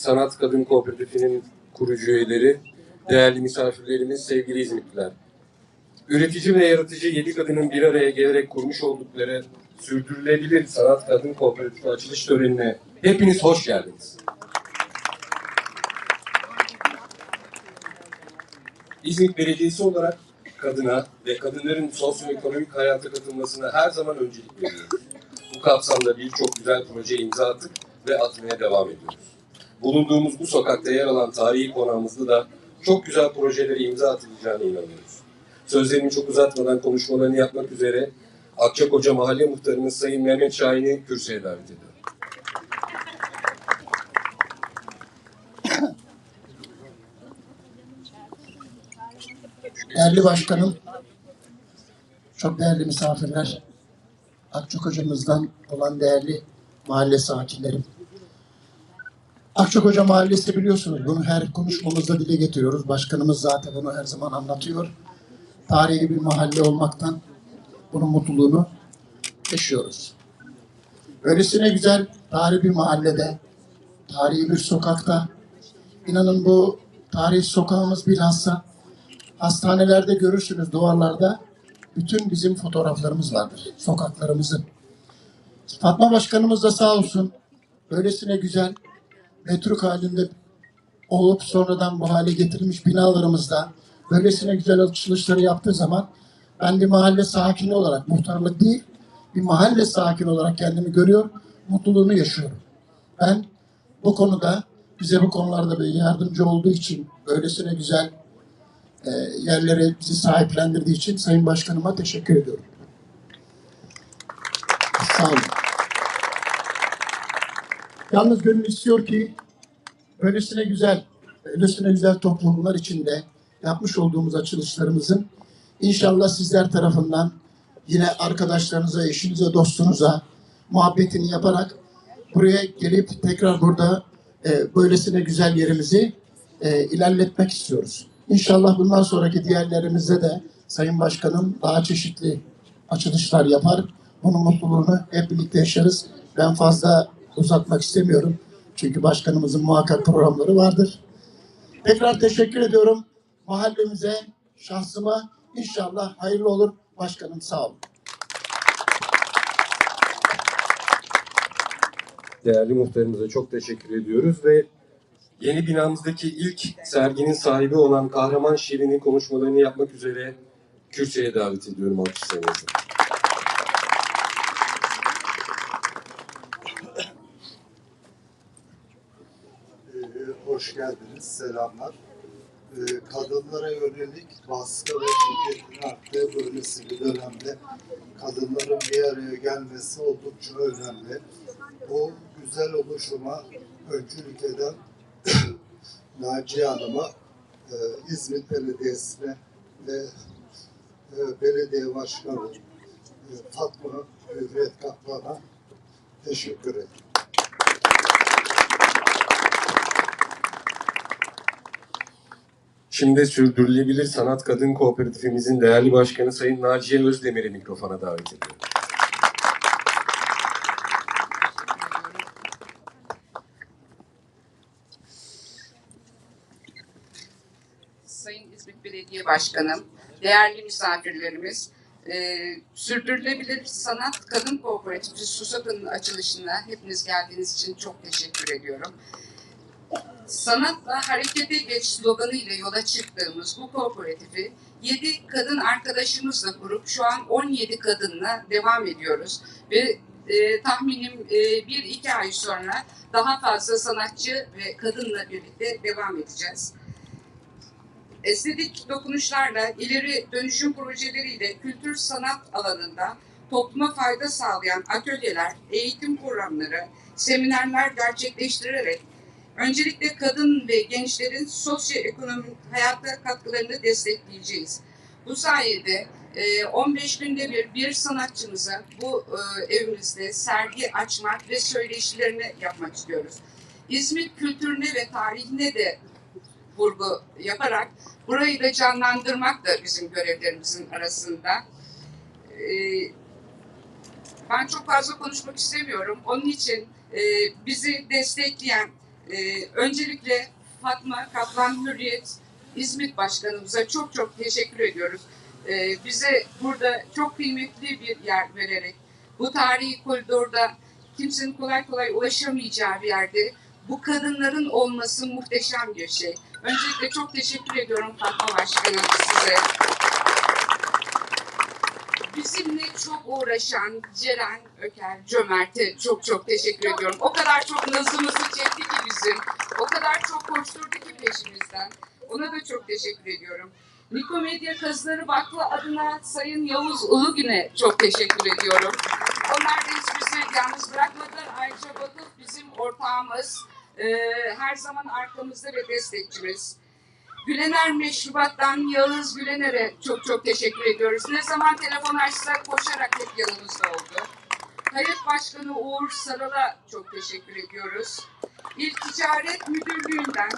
Sanat Kadın Kooperatifi'nin kurucu üyeleri, değerli misafirlerimiz, sevgili İzmitliler. Üretici ve yaratıcı yedi kadının bir araya gelerek kurmuş oldukları Sürdürülebilir Sanat Kadın Kooperatifi açılış törenine hepiniz hoş geldiniz. İzmit Belediyesi olarak kadına ve kadınların sosyoekonomik hayata katılmasına her zaman öncelik veriyoruz. Bu kapsamda birçok güzel proje imza attık ve atmaya devam ediyoruz. Bulunduğumuz bu sokakta yer alan tarihi konağımızda da çok güzel projelere imza atılacağına inanıyoruz. Sözlerimi çok uzatmadan konuşmalarını yapmak üzere Akçakoca Mahalle Muhtarımız Sayın Mehmet Şahin'i kürsüye davet ediyorum. Değerli başkanım, çok değerli misafirler, Akçok hocamızdan olan değerli mahalle sakinlerim. Akçok Hoca Mahallesi biliyorsunuz bunu her konuşmamızda dile getiriyoruz. Başkanımız zaten bunu her zaman anlatıyor. Tarihi bir mahalle olmaktan bunun mutluluğunu yaşıyoruz. Öylesine güzel tarihi bir mahallede, tarihi bir sokakta, inanın bu tarihi sokağımız bilhassa Hastanelerde görürsünüz duvarlarda bütün bizim fotoğraflarımız vardır. Sokaklarımızın. Fatma Başkanımız da sağ olsun öylesine güzel metruk halinde olup sonradan bu hale getirilmiş binalarımızda böylesine güzel açılışları yaptığı zaman ben bir mahalle sakini olarak muhtarlık değil bir mahalle sakini olarak kendimi görüyor, mutluluğunu yaşıyorum. Ben bu konuda bize bu konularda bir yardımcı olduğu için öylesine güzel e, yerlere bizi sahiplendirdiği için Sayın Başkanıma teşekkür ediyorum. Sağ olun. Yalnız gönül istiyor ki öylesine güzel, öylesine güzel toplumlar içinde yapmış olduğumuz açılışlarımızın inşallah sizler tarafından yine arkadaşlarınıza, eşinize, dostunuza muhabbetini yaparak buraya gelip tekrar burada e, böylesine güzel yerimizi e, ilerletmek istiyoruz. İnşallah bundan sonraki diğerlerimizde de Sayın Başkanım daha çeşitli açılışlar yapar. Bunun mutluluğunu hep birlikte yaşarız. Ben fazla uzatmak istemiyorum. Çünkü başkanımızın muhakkak programları vardır. Tekrar teşekkür ediyorum. Mahallemize, şahsıma inşallah hayırlı olur. Başkanım sağ olun. Değerli muhtarımıza çok teşekkür ediyoruz ve yeni binamızdaki ilk serginin sahibi olan Kahraman Şirin'in konuşmalarını yapmak üzere kürsüye davet ediyorum alkışlarınızı. Hoş geldiniz, selamlar. Ee, kadınlara yönelik baskı ve şiddetin arttığı böylesi bir dönemde kadınların bir araya gelmesi oldukça önemli. Bu güzel oluşuma öncülük eden Naciye Hanım'a, e, İzmit Belediyesi'ne ve e, belediye başkanı e, Fatma Hürriyet Kaplan'a teşekkür ederim. Şimdi Sürdürülebilir Sanat Kadın Kooperatifimizin değerli başkanı Sayın Naciye Özdemir'i mikrofona davet ediyorum. Sayın İzmit Belediye Başkanım, değerli misafirlerimiz, e, Sürdürülebilir Sanat Kadın Kooperatifi Susak'ın açılışına hepiniz geldiğiniz için çok teşekkür ediyorum. Sanatla harekete geç sloganı ile yola çıktığımız bu kooperatifi 7 kadın arkadaşımızla kurup şu an 17 kadınla devam ediyoruz. Ve e, tahminim 1-2 ay sonra daha fazla sanatçı ve kadınla birlikte devam edeceğiz estetik dokunuşlarla, ileri dönüşüm projeleriyle kültür sanat alanında topluma fayda sağlayan atölyeler, eğitim programları, seminerler gerçekleştirerek öncelikle kadın ve gençlerin sosyoekonomik hayata katkılarını destekleyeceğiz. Bu sayede e, 15 günde bir bir sanatçımıza bu e, evimizde sergi açmak ve söyleşilerini yapmak istiyoruz. İzmit kültürüne ve tarihine de vurgu yaparak burayı da canlandırmak da bizim görevlerimizin arasında. Ee, ben çok fazla konuşmak istemiyorum. Onun için e, bizi destekleyen Ee, öncelikle Fatma Kaplan Hürriyet İzmit Başkanımıza çok çok teşekkür ediyoruz. Ee, bize burada çok kıymetli bir yer vererek bu tarihi koridorda kimsenin kolay kolay ulaşamayacağı bir yerde bu kadınların olması muhteşem bir şey. Öncelikle çok teşekkür ediyorum Fatma Başkanım size. Bizimle çok uğraşan Ceren Öker Cömert'e çok çok teşekkür ediyorum. O kadar çok nazımızı çekti ki bizim. O kadar çok koşturdu ki peşimizden. Ona da çok teşekkür ediyorum. Nikomedya Kazıları Vakfı adına Sayın Yavuz Ulugün'e çok teşekkür ediyorum. Onlar da hiç bizi yalnız bırakmadılar. Ayrıca Vakıf bizim ortağımız. Ee, her zaman arkamızda ve destekçimiz. Gülener Meşrubat'tan Yağız Gülener'e çok çok teşekkür ediyoruz. Ne zaman telefon açsak koşarak hep yanımızda oldu. Hayat Başkanı Uğur Saral'a çok teşekkür ediyoruz. İl Ticaret Müdürlüğü'nden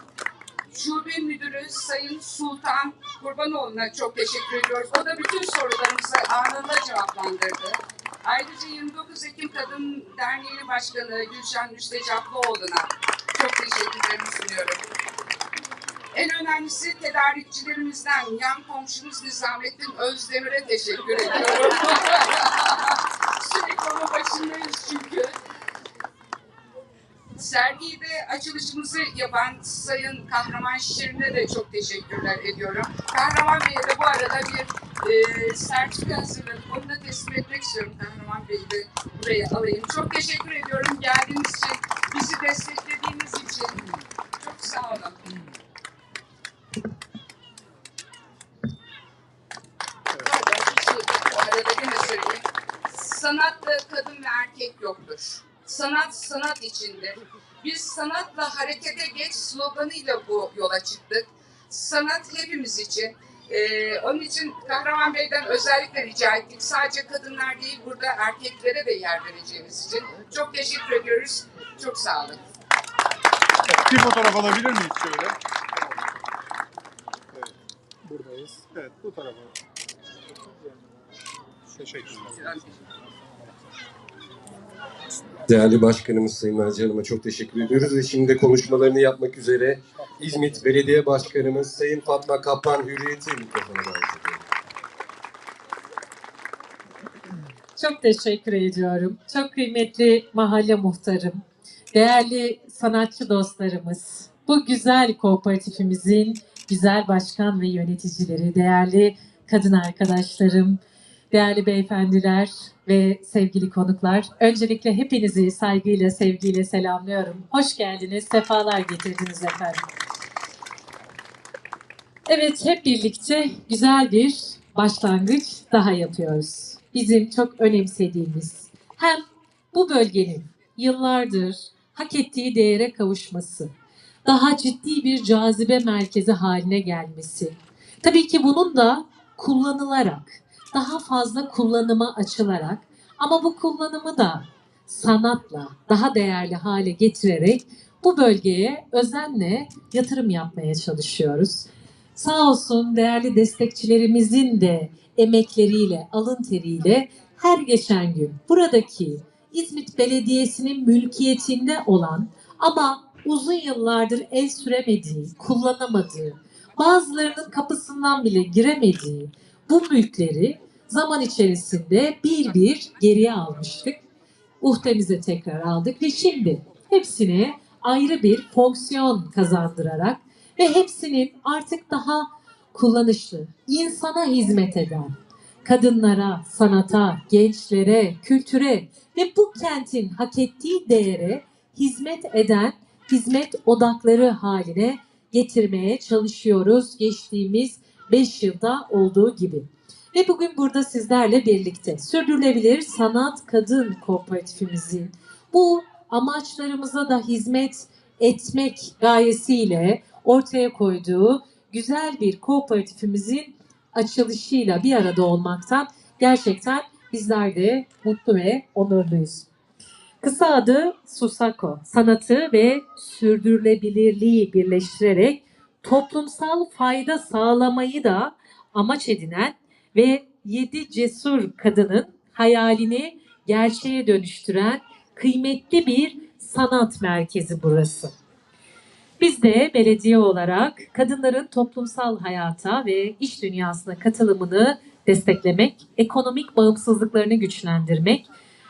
Şube Müdürü Sayın Sultan Kurbanoğlu'na çok teşekkür ediyoruz. O da bütün sorularımızı anında cevaplandırdı. Ayrıca 29 Ekim Kadın Derneği Başkanı Gülşen Müstecaplıoğlu'na çok teşekkürlerimi sunuyorum. En önemlisi tedarikçilerimizden yan komşumuz Nizamettin Özdemir'e teşekkür ediyorum. Sürekli onun başındayız çünkü. Sergiyi de açılışımızı yapan Sayın Kahraman Şirin'e de çok teşekkürler ediyorum. Kahraman Bey'e de bu arada bir e, sertifika hazırladık. Onu da teslim etmek istiyorum Kahraman Bey'i de buraya alayım. Çok teşekkür ediyorum geldiğiniz için, bizi desteklediğiniz için. Çok sağ olun. Pardon, bir şey bu arada gene söyleyeyim. Sanatta kadın ve erkek yoktur. Sanat sanat içindir. Biz sanatla harekete geç sloganıyla bu yola çıktık. Sanat hepimiz için. Ee, onun için Kahraman Bey'den özellikle rica ettik. Sadece kadınlar değil burada erkeklere de yer vereceğimiz için. Çok teşekkür ediyoruz. Çok sağ olun. Bir fotoğraf alabilir miyiz şöyle? Evet. Buradayız. Evet bu tarafa. Teşekkürler. Değerli Başkanımız Sayın Naci Hanım'a çok teşekkür ediyoruz ve şimdi konuşmalarını yapmak üzere İzmit Belediye Başkanımız Sayın Fatma Kaplan Hürriyet'i mikrofona davet ediyorum. Çok teşekkür ediyorum. Çok kıymetli mahalle muhtarım, değerli sanatçı dostlarımız, bu güzel kooperatifimizin güzel başkan ve yöneticileri, değerli kadın arkadaşlarım, değerli beyefendiler ve sevgili konuklar. Öncelikle hepinizi saygıyla, sevgiyle selamlıyorum. Hoş geldiniz, sefalar getirdiniz efendim. Evet, hep birlikte güzel bir başlangıç daha yapıyoruz. Bizim çok önemsediğimiz hem bu bölgenin yıllardır hak ettiği değere kavuşması, daha ciddi bir cazibe merkezi haline gelmesi. Tabii ki bunun da kullanılarak, daha fazla kullanıma açılarak ama bu kullanımı da sanatla daha değerli hale getirerek bu bölgeye özenle yatırım yapmaya çalışıyoruz. Sağ olsun değerli destekçilerimizin de emekleriyle, alın teriyle her geçen gün buradaki İzmit Belediyesi'nin mülkiyetinde olan ama uzun yıllardır el süremediği, kullanamadığı, bazılarının kapısından bile giremediği bu mülkleri zaman içerisinde bir bir geriye almıştık. Uhdemize tekrar aldık ve şimdi hepsine ayrı bir fonksiyon kazandırarak ve hepsinin artık daha kullanışlı, insana hizmet eden, kadınlara, sanata, gençlere, kültüre ve bu kentin hak ettiği değere hizmet eden hizmet odakları haline getirmeye çalışıyoruz geçtiğimiz 5 yılda olduğu gibi. Ve bugün burada sizlerle birlikte Sürdürülebilir Sanat Kadın Kooperatifimizin bu amaçlarımıza da hizmet etmek gayesiyle ortaya koyduğu güzel bir kooperatifimizin açılışıyla bir arada olmaktan gerçekten bizler de mutlu ve onurluyuz. Kısa adı Susako, sanatı ve sürdürülebilirliği birleştirerek toplumsal fayda sağlamayı da amaç edinen ve yedi cesur kadının hayalini gerçeğe dönüştüren kıymetli bir sanat merkezi burası. Biz de belediye olarak kadınların toplumsal hayata ve iş dünyasına katılımını desteklemek, ekonomik bağımsızlıklarını güçlendirmek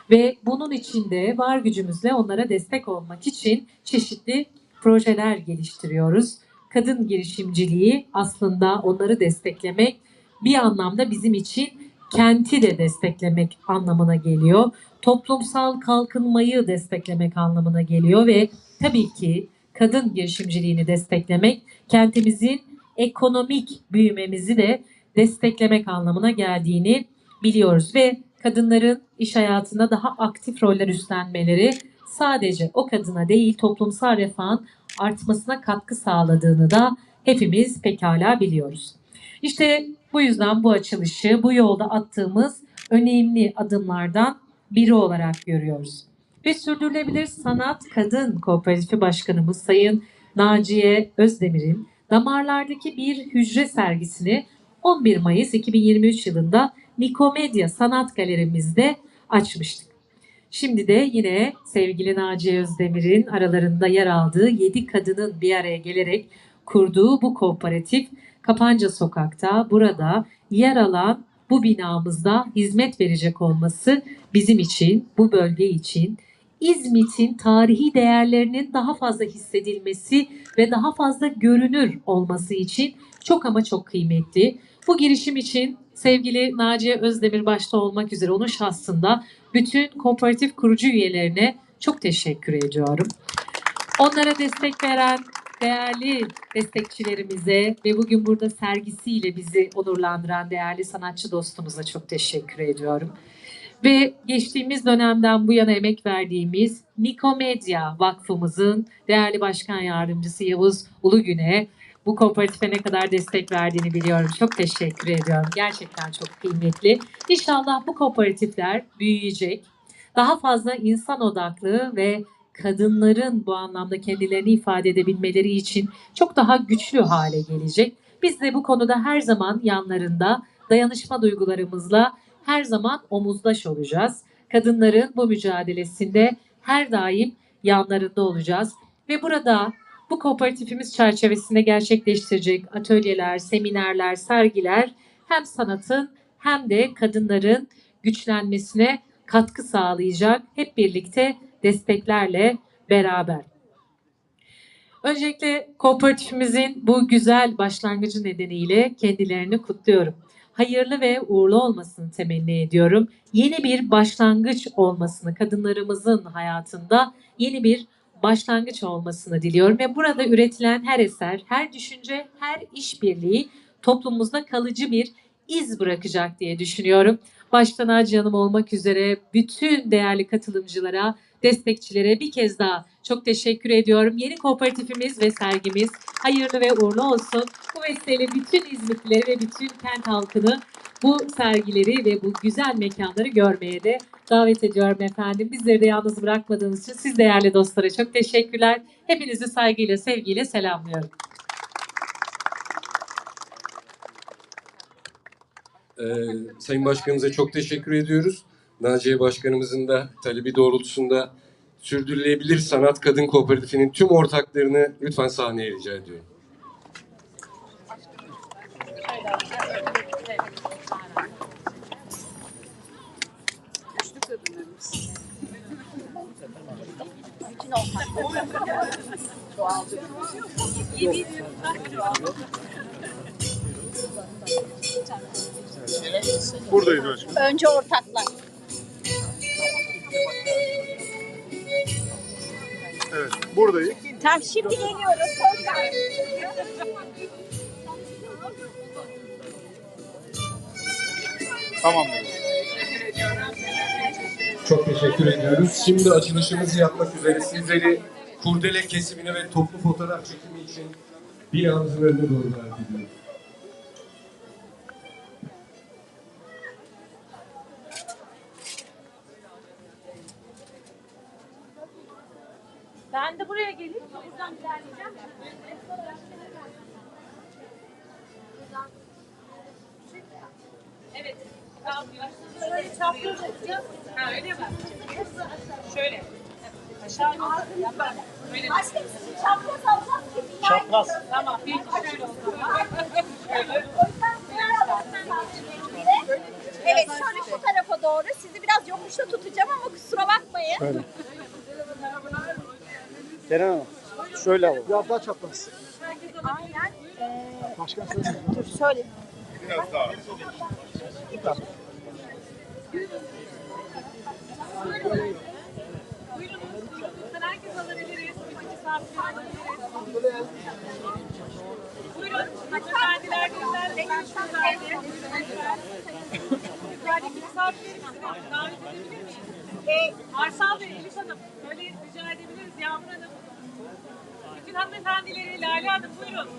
ve bunun içinde var gücümüzle onlara destek olmak için çeşitli projeler geliştiriyoruz. Kadın girişimciliği aslında onları desteklemek bir anlamda bizim için kenti de desteklemek anlamına geliyor. Toplumsal kalkınmayı desteklemek anlamına geliyor ve tabii ki kadın girişimciliğini desteklemek kentimizin ekonomik büyümemizi de desteklemek anlamına geldiğini biliyoruz ve kadınların iş hayatında daha aktif roller üstlenmeleri sadece o kadına değil toplumsal refahın artmasına katkı sağladığını da hepimiz pekala biliyoruz. İşte bu yüzden bu açılışı bu yolda attığımız önemli adımlardan biri olarak görüyoruz. Ve Sürdürülebilir Sanat Kadın Kooperatifi Başkanımız Sayın Naciye Özdemir'in damarlardaki bir hücre sergisini 11 Mayıs 2023 yılında Nikomedia Sanat Galerimizde açmıştık. Şimdi de yine sevgili Naciye Özdemir'in aralarında yer aldığı 7 kadının bir araya gelerek kurduğu bu kooperatif Kapanca Sokak'ta burada yer alan bu binamızda hizmet verecek olması bizim için, bu bölge için İzmit'in tarihi değerlerinin daha fazla hissedilmesi ve daha fazla görünür olması için çok ama çok kıymetli. Bu girişim için sevgili Naciye Özdemir başta olmak üzere onun şahsında bütün kooperatif kurucu üyelerine çok teşekkür ediyorum. Onlara destek veren değerli destekçilerimize ve bugün burada sergisiyle bizi onurlandıran değerli sanatçı dostumuza çok teşekkür ediyorum. Ve geçtiğimiz dönemden bu yana emek verdiğimiz Nikomedia Vakfımızın değerli başkan yardımcısı Yavuz Ulugün'e bu kooperatife ne kadar destek verdiğini biliyorum. Çok teşekkür ediyorum. Gerçekten çok kıymetli. İnşallah bu kooperatifler büyüyecek. Daha fazla insan odaklı ve kadınların bu anlamda kendilerini ifade edebilmeleri için çok daha güçlü hale gelecek. Biz de bu konuda her zaman yanlarında dayanışma duygularımızla her zaman omuzdaş olacağız. Kadınların bu mücadelesinde her daim yanlarında olacağız. Ve burada bu kooperatifimiz çerçevesinde gerçekleştirecek atölyeler, seminerler, sergiler hem sanatın hem de kadınların güçlenmesine katkı sağlayacak hep birlikte desteklerle beraber. Öncelikle kooperatifimizin bu güzel başlangıcı nedeniyle kendilerini kutluyorum. Hayırlı ve uğurlu olmasını temenni ediyorum. Yeni bir başlangıç olmasını, kadınlarımızın hayatında yeni bir başlangıç olmasını diliyorum ve burada üretilen her eser, her düşünce, her işbirliği toplumumuzda kalıcı bir iz bırakacak diye düşünüyorum. Başta Naciye Hanım olmak üzere bütün değerli katılımcılara, destekçilere bir kez daha çok teşekkür ediyorum. Yeni kooperatifimiz ve sergimiz hayırlı ve uğurlu olsun. Bu vesileyle bütün İzmitlileri ve bütün kent halkını bu sergileri ve bu güzel mekanları görmeye de davet ediyorum efendim. Bizleri de yalnız bırakmadığınız için siz değerli dostlara çok teşekkürler. Hepinizi saygıyla, sevgiyle selamlıyorum. Ee, Sayın Başkanımıza çok teşekkür ediyoruz. Naciye Başkanımızın da talebi doğrultusunda Sürdürülebilir Sanat Kadın Kooperatifi'nin tüm ortaklarını lütfen sahneye rica ediyorum. Buradayız başkanım. Önce ortaklar. Evet, buradayız. Tamam şimdi geliyoruz. Tamamdır. Çok teşekkür ediyoruz. Şimdi açılışımızı yapmak üzere sizleri kurdele kesimine ve toplu fotoğraf çekimi için binamızın önüne doğru davet ediyoruz. Ben de buraya geleyim. Buradan ilerleyeceğim. Şöyle çapraz açacağız. Ha, öyle mi? Şöyle. Aşağı Başka bir çapraz alacağız. Çapraz. Tamam. Peki şöyle. Evet şöyle şu tarafa doğru. Sizi biraz yokuşta tutacağım ama kusura bakmayın. Şöyle. Ceren Hanım. Şöyle alalım. Biraz daha çapraz. Aynen. Ee, Başkan söyle. dur şöyle. Biraz daha. Arsal Bey, Elif Hanım, böyle rica edebiliriz Yağmur Hanım. Bütün hanımefendileri, Lale Hanım buyurun.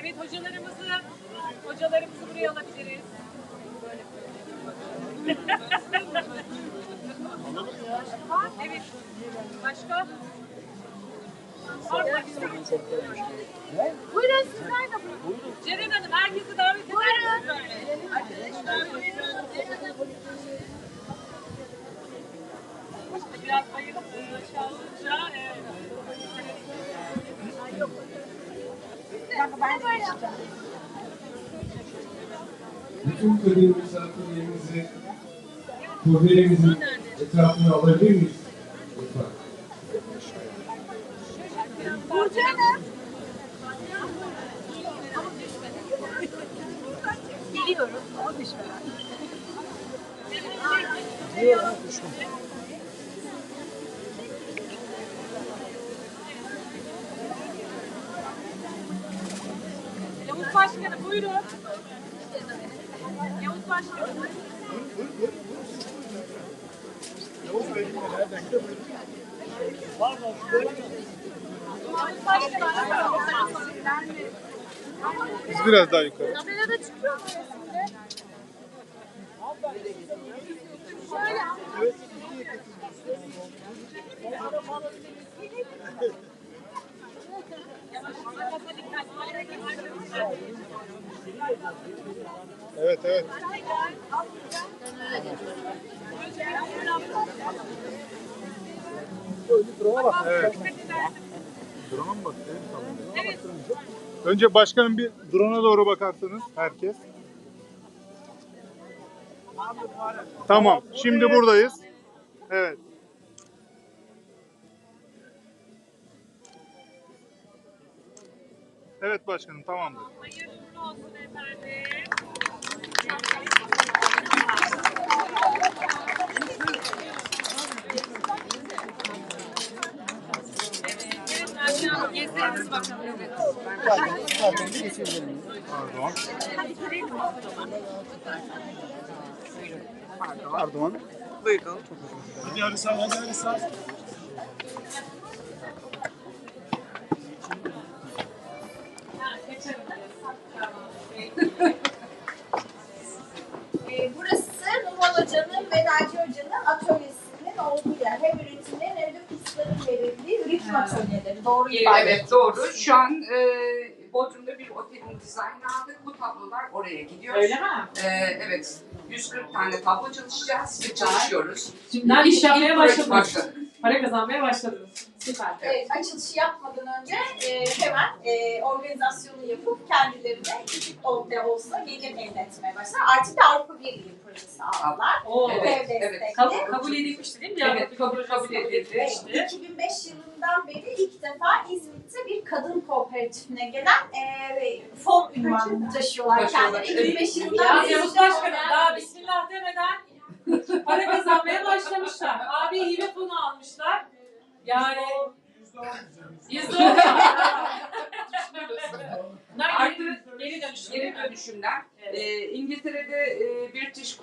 Evet hocalarımızı, hocalarımızı buraya alabiliriz. evet. Başka? Var mı? Buyurun sizler de buyurun. Ceren Hanım herkesi davet eder misiniz böyle? İşte biraz bayılıp aşağı olunca evet. Bütün kadın misafirlerimizi turnemizin etrafına alabilir miyiz? Lütfen. Burcu Hanım. Biliyorum ama düşmeden. Yavuz Buyurun. Yavuz Başkanım. Yavuz Başkanım. Biz biraz daha yukarı. Kamerada çıkıyor mu resimde? Şöyle. Evet evet. Evet. Drone'a mı bakıyor? Evet. Önce başkanım bir drone'a doğru bakarsanız herkes. Tamam. Şimdi buradayız. Evet. Evet başkanım tamamdır. Hayırlı olsun efendim. Bakalım. Pardon. Pardon. Buyurun. Hadi Arisa, hadi Arisa. Doğru ifade. Evet doğru. Şu an e, Bodrum'da bir otelin dizaynı aldık. Bu tablolar oraya gidiyor. Öyle mi? E, evet. 140 tane tablo çalışacağız ve çalışıyoruz. Şimdiden iş yapmaya başladınız. başladı. Para kazanmaya başladınız. Süper. Evet, açılışı yapmadan önce e, hemen e, organizasyonu yapıp kendilerine küçük de olsa gelir elde etmeye başlar. Artık da Avrupa Birliği projesi aldılar. Oo. Evet, evet. Kabul, kabul edilmişti değil mi? Evet, kabul, kabul edildi. Evet, 2005 yılından beri ilk defa İzmit'te bir kadın kooperatifine gelen e, fon ünvanını taşıyorlar kendileri. 2005 yılından Ya beri. Yavuz Başkanım daha bismillah demeden para kazanmaya başlamışlar. Abi hibe fonu almışlar. Yani yüzde on. Artı geri, geri dönüşüm. geri dönüşümden Evet. e, İngiltere'de e, British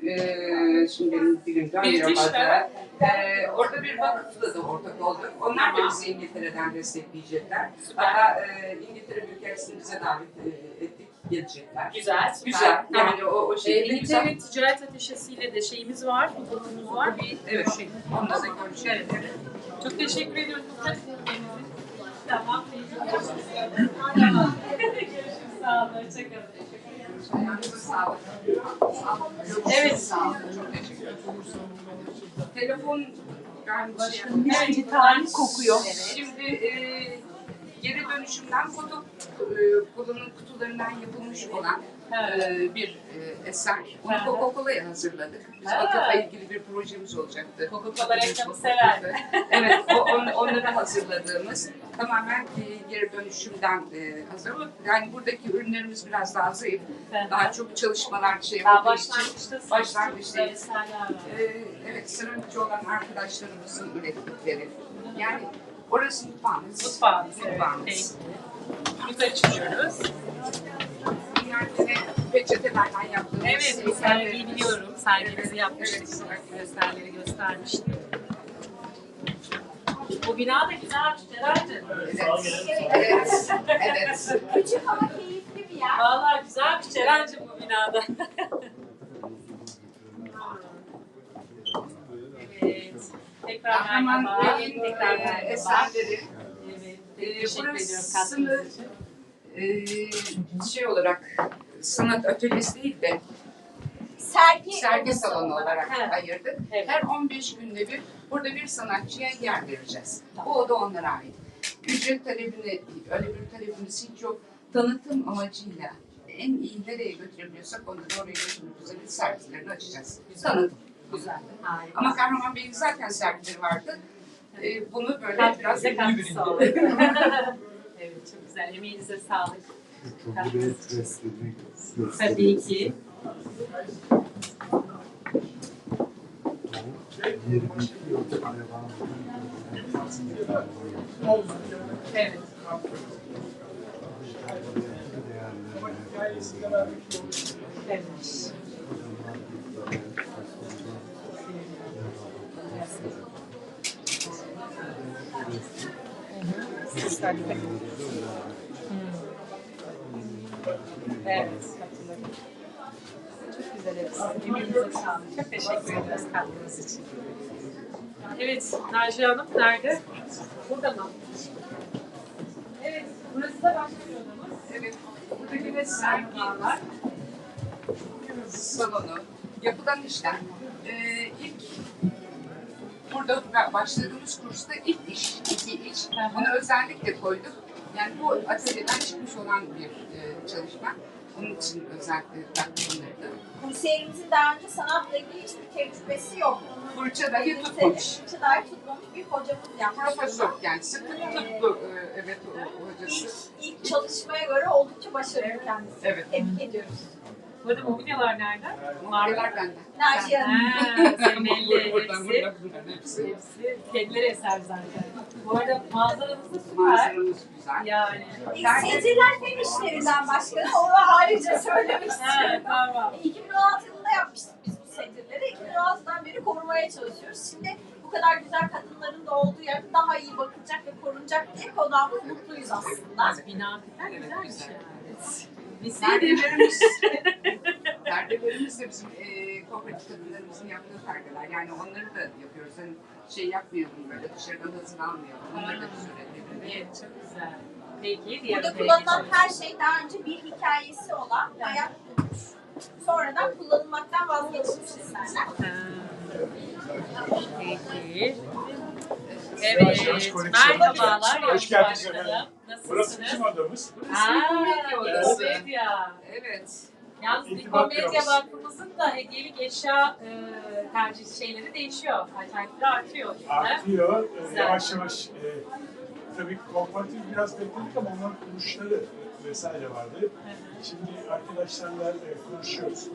Kurs e, şimdi benim dilim dönmüyor British bazen. E, orada bir vakıfla da ortak olduk. Onlar da bizi İngiltere'den destekleyecekler. Hatta e, İngiltere Büyükelçisi'ni bize davet e, ettik. Gelecekler. Güzel, süper. Güzel. Yani o, o Ee, şekilde güzel. İngiltere Ticaret Ateşesi'yle de şeyimiz var, hukukumuz var. Bir Evet. şey. Onunla da görüşelim. Çok teşekkür ediyoruz. Tamam. Tamam. Görüşürüz. Sağ olun. Hoşçakalın. Evet. Sağ olun. Çok teşekkür ederim. Telefon şey Başkanım yapayım. bir tane kokuyor. Şimdi e, geri dönüşümden foto e, kullanım kutularından yapılmış olan e, bir e, eser. Onu. Coca-Cola'ya hazırladık. Biz. Atatürk'le ilgili bir projemiz olacaktı. Coca-Cola reklamı sever. evet, o, on, onları hazırladığımız tamamen e, geri dönüşümden e, hazır. Yani buradaki ürünlerimiz biraz daha zayıf. Daha çok çalışmalar şey Daha olduğu için. başlangıçta Başlangıçta. eserler var. Ee, evet, seramikçi olan arkadaşlarımızın ürettikleri. Yani orası mutfağımız. Mutfağımız. Evet. Mutfağımız. Peki. Yukarı çıkıyoruz. Yani yine peçetelerden yaptığımız Evet, sergiyi biliyorum. Sergimizi yapmıştık. Evet. Sokak gösterileri göstermiştik. Bu bina da güzelmiş herhalde. Evet, evet, evet. Küçük ama keyifli bir yer. Valla güzelmiş Ceren'cim bu binada. evet. Tekrar merhaba. Tekrar merhaba. eserleri Evet. Teşekkür ediyorum katkınız için. e, şey olarak sanat atölyesi değil de Sergi, sergi salonu olarak Evet. ayırdık. Evet. Her 15 günde bir burada bir sanatçıya yer vereceğiz. Bu oda onlara ait. Ücret talebini, öyle bir talebimiz hiç yok. Tanıtım amacıyla en iyi nereye götürebiliyorsak onu da oraya götürüp güzel sergilerini açacağız. Tanıtım. Güzel. Harika. Ama Kahraman Bey'in zaten sergileri vardı. Ee, bunu böyle Katkınıza biraz katkısı oldu. evet çok güzel. Emeğinize sağlık. Tabii ki. 22 yıl devam Evet. Evet. Evet, katılıyorum. Çok güzel hepsi. Emeğinize sağlık. Çok teşekkür ederiz katkınız için. Evet, Naciye Hanım nerede? Burada mı? Evet, burası da odamız. Evet. Burada yine sergi salonu, yapılan işler. Ee, ilk burada başladığımız kursta ilk iş, iki iş. Onu özellikle koyduk. Yani bu atölyeden çıkmış olan bir e, çalışma. Onun için özellikle takdimlerdi. Kursiyerimizin daha önce sanatla ilgili hiçbir tecrübesi yok. Fırça dahi tutmamış. Fırça dahi tutmamış bir hocamız yapmış. Profesör sıkı tuttu e, evet hocası. İlk, ilk çalışmaya göre oldukça başarılı kendisi. Evet. Tebrik ediyoruz. Burada mobilyalar nerede? Markalar benden. Naciye Hanım. Ha, senin Buradan, hepsi. buradan, buradan hepsi. Hepsi kendileri eser zaten. Bu arada manzaranız da süper. Manzaramız güzel. Yani. Seyirciler fen işlerinden başkanı. Onu ayrıca söylemek Ha, istiyorum. tamam. 2016 yılında yapmıştık biz bu sedirleri. 2016'dan beri korumaya çalışıyoruz. Şimdi bu kadar güzel kadınların da olduğu yerde daha iyi bakılacak ve korunacak diye konağımız mutluyuz aslında. Bina hakikaten Evet, güzelmiş güzel. Yani. Biz Perdelerimiz, perdelerimiz de bizim e, kooperatif kadınlarımızın yaptığı perdeler. Yani onları da yapıyoruz. Hani şey yapmayalım böyle dışarıdan hazır almayalım. Onları da biz üretebiliriz. Evet, çok güzel. Peki, diğer Burada kullanılan her şey daha önce bir hikayesi olan hayat bulmuş. Sonradan kullanılmaktan vazgeçilmiş eserler. Ha. Peki. Evet, merhabalar. Hoş geldiniz efendim. Burası bizim odamız. Aa, komedya odası. komedya. Evet. Yalnız İltibat Niko Medya bürosu. Vakfımızın da hediyelik eşya e, tercih şeyleri değişiyor. Alternatifler artıyor. Artıyor. Ee, Güzel. Yavaş yavaş e, tabii kooperatif biraz bekledik ama onların kuruluşları vesaire vardı. Şimdi arkadaşlarla e, konuşuyoruz.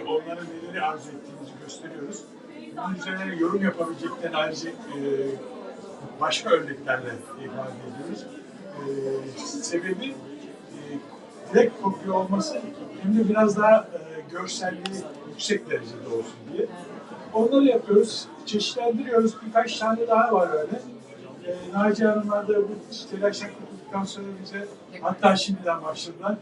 E, onların neleri arzu ettiğimizi gösteriyoruz. Bunun üzerine yorum yapabileceklerini ayrıca e, başka örneklerle ifade ediyoruz. E, sebebi e, direkt kopya olması hem de biraz daha e, görselliği yüksek derecede olsun diye. Onları yapıyoruz, çeşitlendiriyoruz. Birkaç tane daha var öyle. E, Naciye Hanımlar da bu telaşla kurtulduktan sonra bize hatta şimdiden başladılar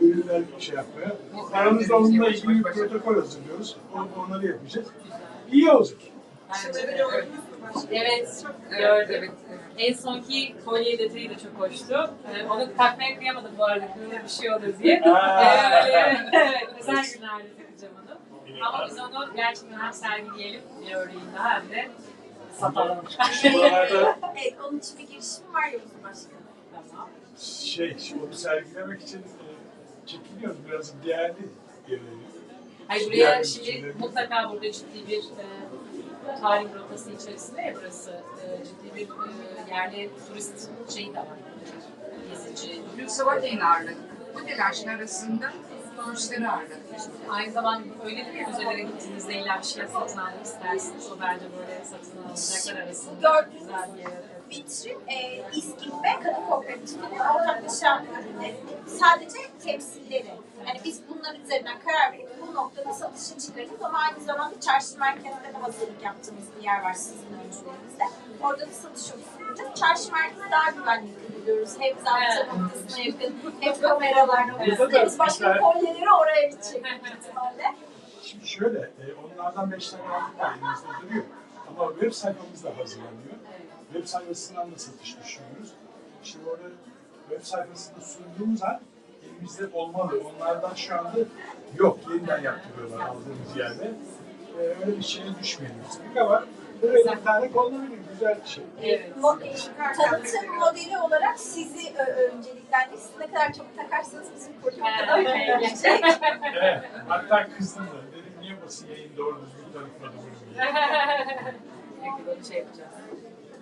ürünler şey yapmaya. Aramızda onunla ilgili bir protokol hazırlıyoruz. On- Onları yapacağız. İyi olacak. De. Evet, Evet, gördüm. evet, evet. En sonki kolye detayı da çok hoştu. Ee, onu takmaya kıyamadım bu arada, kılına bir şey olur diye. Evet, özel günlerde takacağım onu. Ama biz onu gerçekten hem sergileyelim bir örneğin daha hem de satalım. Evet, onun için bir girişim var Yavuz Başkanım. Tamam. şey, onu sergilemek için e, çekiniyoruz biraz değerli Hayır buraya şimdi şimdi- mutlaka burada ciddi bir e, tarih rotası içerisinde ya burası e, ciddi bir e, yerli turist şeyi de var. Gezici. Sabahleyin ağırladık. Oteller arasında turistleri ağırladık. Aynı zamanda öyle değil mi? Müzelere gittiğinizde illa bir şey satın almak istersiniz. O bence böyle satın alınacaklar arasında güzel bir yer. Evet. Vitrin, e, İSKİM ve Kadın Kooperatifinin ortaklaşa ürünleri. Sadece temsilleri. Yani biz bunların üzerinden karar verip bu noktada satışa çıkarız ama aynı zamanda çarşı merkezde de hazırlık yaptığımız bir yer var sizin öncülüğünüzde. Orada da satış oluşturacağız. Çarşı merkezi daha güvenli biliyoruz. Hem zaptı noktasına yakın, hem kameralar noktasına. Biz başka kolyeleri oraya gidecek büyük ihtimalle. Şimdi şöyle, e, onlardan beş tane aldık elimizde duruyor. Ama web sayfamız da hazırlanıyor. Web sayfasından da satış düşünüyoruz. Şimdi orada web sayfasında sunduğumuz an elimizde olmalı. Onlardan şu anda yok. Yeniden yaptırıyorlar aldığımız yerde. E, öyle bir şeye düşmeyelim istedik ama böyle bir tane konulabilir. Güzel bir şey. Evet. Mo- tanıtım modeli olarak sizi önceliklendik. Siz ne kadar çok takarsanız bizim proje kadar Evet. büyüyecek. Evet. Hatta kızdım da. Dedim niye basın yayın doğru düzgün tanıtmadı bunu diye. Peki böyle şey yapacağız.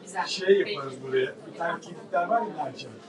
Güzel. Şey yaparız buraya. Bir tane kilitler var ya.